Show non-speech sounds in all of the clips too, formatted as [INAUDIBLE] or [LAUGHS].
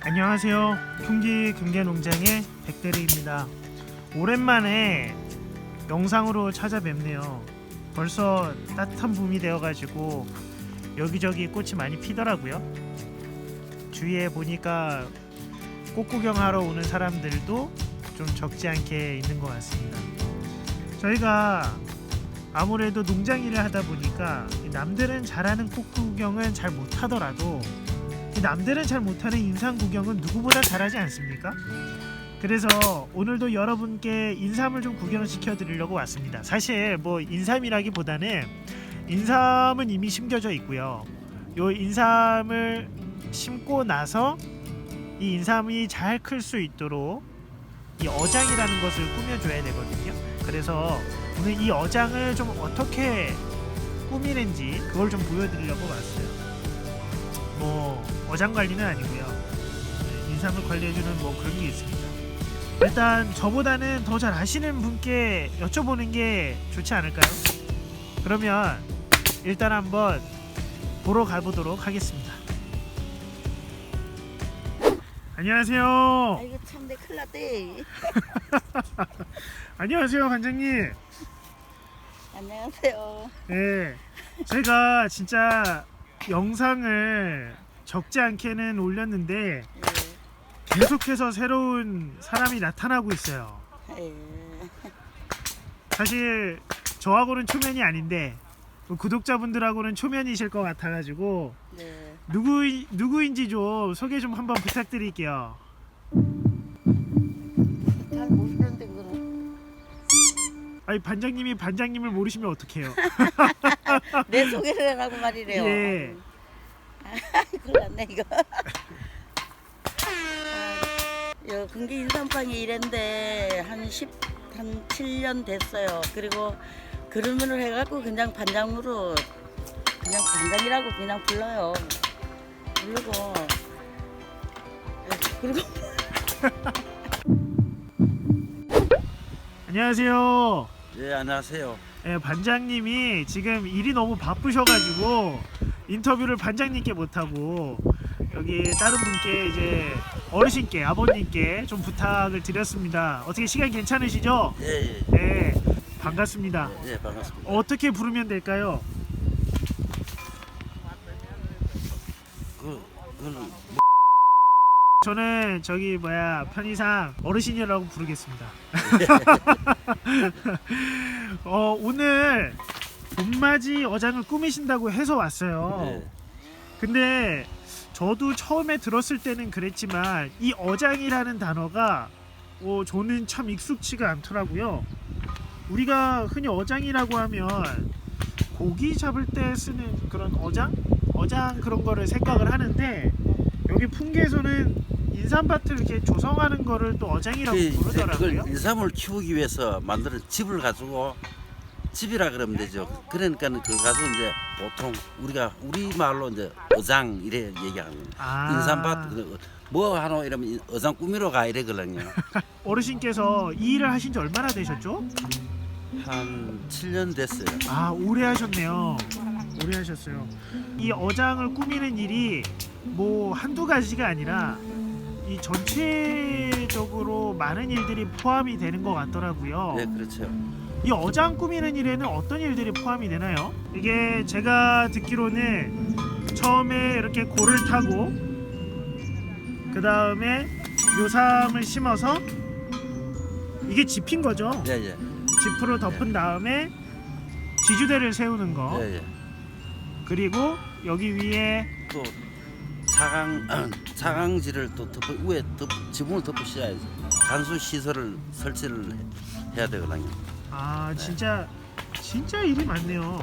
안녕하세요. 풍기 금계농장의 백대리입니다. 오랜만에 영상으로 찾아뵙네요. 벌써 따뜻한 봄이 되어가지고 여기저기 꽃이 많이 피더라고요. 주위에 보니까 꽃 구경하러 오는 사람들도 좀 적지 않게 있는 것 같습니다. 저희가 아무래도 농장 일을 하다 보니까 남들은 잘하는 꽃 구경은 잘 못하더라도 이 남들은 잘 못하는 인삼 구경은 누구보다 잘하지 않습니까? 그래서 오늘도 여러분께 인삼을 좀 구경시켜 드리려고 왔습니다. 사실 뭐 인삼이라기보다는 인삼은 이미 심겨져 있고요. 요 인삼을 심고 나서 이 인삼이 잘 클 수 있도록 이 어장이라는 것을 꾸며줘야 되거든요. 그래서 오늘 이 어장을 좀 어떻게 꾸미는지 그걸 좀 보여드리려고 왔어요. 뭐 어장 관리는 아니고요. 네, 인삼을 관리해주는 뭐 그런 게 있습니다. 일단 저보다는 더 잘 아시는 분께 여쭤보는 게 좋지 않을까요? 그러면 일단 한번 보러 가보도록 하겠습니다. 안녕하세요. 아이고 참내 큰일 났대. [LAUGHS] 안녕하세요, 관장님. 안녕하세요. 네, 제가 진짜 영상을 적지 않게는 올렸는데 예. 계속해서 새로운 사람이 나타나고 있어요. 예. 사실 저하고는 초면이 아닌데 뭐 구독자분들하고는 초면이실 것 같아가지고 네. 누구 누구인지 좀 소개 좀 한번 부탁드릴게요. 아니 반장님이 반장님을 모르시면 어떡해요? [LAUGHS] 내 소개를 하라고 말이래요. 예. 아, 큰일 났네 이거. 아, 여 근기 인삼방이 이랬는데 한 10, 한 7년 됐어요. 그리고 그루면을 해갖고 그냥 반장으로 그냥 반장이라고 그냥 불러요. 부르고 그리고 [LAUGHS] 안녕하세요. 예 안녕하세요. 예, 반장님이 지금 일이 너무 바쁘셔가지고 인터뷰를 반장님께 못하고 여기 다른 분께 이제 어르신께 아버님께 좀 부탁을 드렸습니다. 어떻게 시간 괜찮으시죠? 예 예 네, 반갑습니다. 예, 예, 반갑습니다. 어떻게 부르면 될까요? 그 그걸 저는 저기 뭐야 편의상 어르신이라고 부르겠습니다. [LAUGHS] 어, 오늘 봄맞이 어장을 꾸미신다고 해서 왔어요. 예, 근데 저도 처음에 들었을 때는 그랬지만 이 어장이라는 단어가 어, 저는 참 익숙치가 않더라고요. 우리가 흔히 어장이라고 하면 고기 잡을 때 쓰는 그런 어장? 어장 그런 거를 생각을 하는데 여기 풍계에서는 인삼밭을 이렇게 조성하는 거를 또 어장이라고 그, 이제 부르더라고요. 그걸 인삼을 키우기 위해서 만드는 집을 가지고 집이라 그러면 되죠. 그러니까 그 가지고 이제 보통 우리가 우리 말로 이제 어장 이래 얘기하는 거예요. 아, 인삼밭 그, 뭐 하노 이러면 이- 어장 꾸미러 가 이래거든요. [LAUGHS] 어르신께서 이 일을 하신 지 얼마나 되셨죠? 한 7년 됐어요. 아 오래 하셨네요. 오래 하셨어요. 이 어장을 꾸미는 일이 뭐 한두 가지가 아니라 이 전체적으로 많은 일들이 포함이 되는 것 같더라고요. 네 그렇죠. 이 어장 꾸미는 일에는 어떤 일들이 포함이 되나요? 이게 제가 듣기로는 처음에 이렇게 고를 타고 그 다음에 묘삼을 심어서 이게 짚인 거죠. 예 예 지프로 덮은 다음에 지주대를 세우는 거 예 예. 그리고 여기 위에 또 차강 차강지를 [CLEARS THROAT] 또 덮어 위에 덮 지붕을 덮으셔야지 간수 시설을 설치를 해- 해야 되거든요. 아 진짜 진짜 일이 많네요.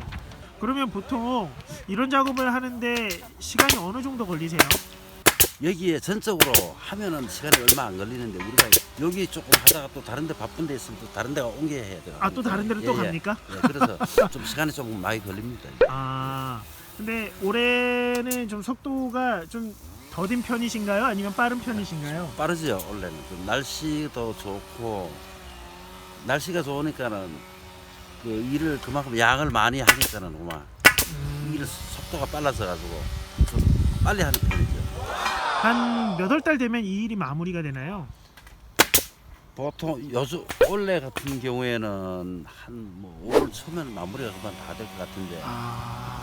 그러면 보통 이런 작업을 하는데 시간이 어느 정도 걸리세요? 여기에 전적으로 하면은 시간이 얼마 안 걸리는데 우리가 여기 조금 하다가 또 다른 데 바쁜 데 있으면 또 다른 데가 옮겨야 돼요. 아 또 다른 데로 또 예, 예. 갑니까? 예, 그래서 좀 시간이 조금 많이 걸립니다. [LAUGHS] 아 근데 올해는 좀 속도가 좀 더딘 편이신가요? 아니면 빠른 편이신가요? 빠르죠 원래는 좀 날씨도 좋고 날씨가 좋으니까는 그 일을 그만큼 양을 많이 하니까는 그만 음, 일 속도가 빨라서 가지고 좀 빨리 하는 편이죠. 한 몇월 달 되면 이 일이 마무리가 되나요? 보통 요즘 올해 같은 경우에는 한 뭐 5월 초면 마무리가 그만 다 될 것 같은데 아,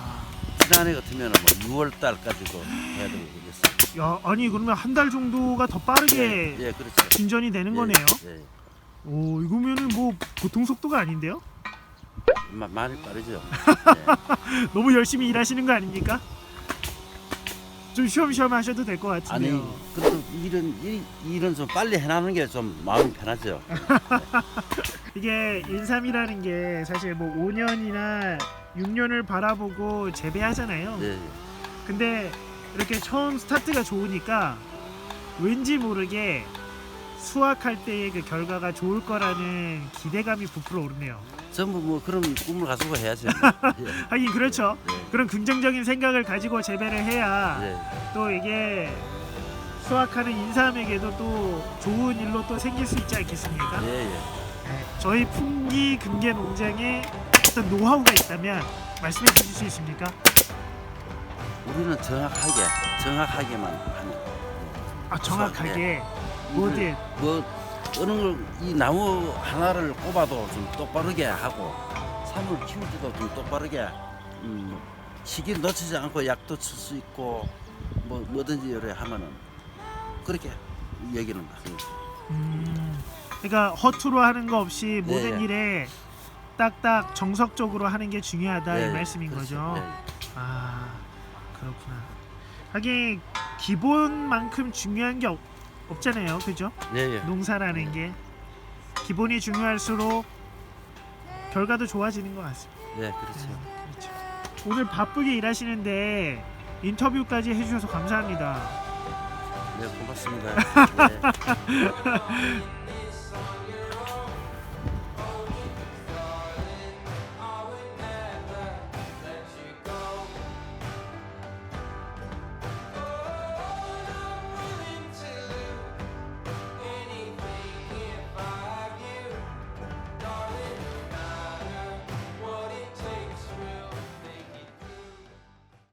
지난해 같으면 뭐 6월 달까지도 해야 되고 그랬어요. 야, 아니 그러면 한 달 정도가 더 빠르게 예, 예, 그렇죠. 진전이 되는 예, 거네요. 예, 오, 이거면은 뭐 보통 속도가 아닌데요? 마, 많이 빠르죠. [LAUGHS] 너무 열심히 일하시는 거 아닙니까? 좀 쉬엄쉬엄 하셔도 될 것 아니 같은데요. 그래도 일은 일, 일은 좀 빨리 해나는 게 좀 마음이 편하죠. [LAUGHS] 이게 인삼이라는 게 사실 뭐 5년이나 6년을 바라보고 재배하잖아요. 예, 예. 근데 이렇게 처음 스타트가 좋으니까 왠지 모르게 수확할 때의 그 결과가 좋을 거라는 기대감이 부풀어 오르네요. 전부 뭐 그런 꿈을 가지고 해야죠. [LAUGHS] 예, 하긴 그렇죠. 예, 그런 긍정적인 생각을 가지고 재배를 해야 예. 또 이게 수확하는 인삼에게도 또 좋은 일로 또 생길 수 있지 않겠습니까? 예, 예. 네, 저희 풍기 금계 농장에 어떤 노하우가 있다면 말씀해 주실 수 있습니까? 우리는 정확하게 정확하게만 하는. 아 정확하게 어디에 뭐 어느 걸이 나무 하나를 꼽아도 좀 똑바르게 하고 삶을 키울 때도 좀 똑바르게 음, 시기를 놓치지 않고 약도 칠 수 있고 뭐 뭐든지 이래 하면은 그렇게 얘기는 합니다. 음, 그러니까 허투루 하는 거 없이 모든 예. 일에 딱딱 정석적으로 하는 게 중요하다 이 예, 말씀인 그렇죠. 거죠. 예, 예. 아 그렇구나. 하긴 기본만큼 중요한 게 없, 없잖아요, 그죠? 예, 예. 농사라는 게 기본이 중요할수록 결과도 좋아지는 것 같습니다. 예, 그렇죠. 음, 그렇죠. 오늘 바쁘게 일하시는데 인터뷰까지 해주셔서 감사합니다. 네, 고맙습니다. 예. [LAUGHS]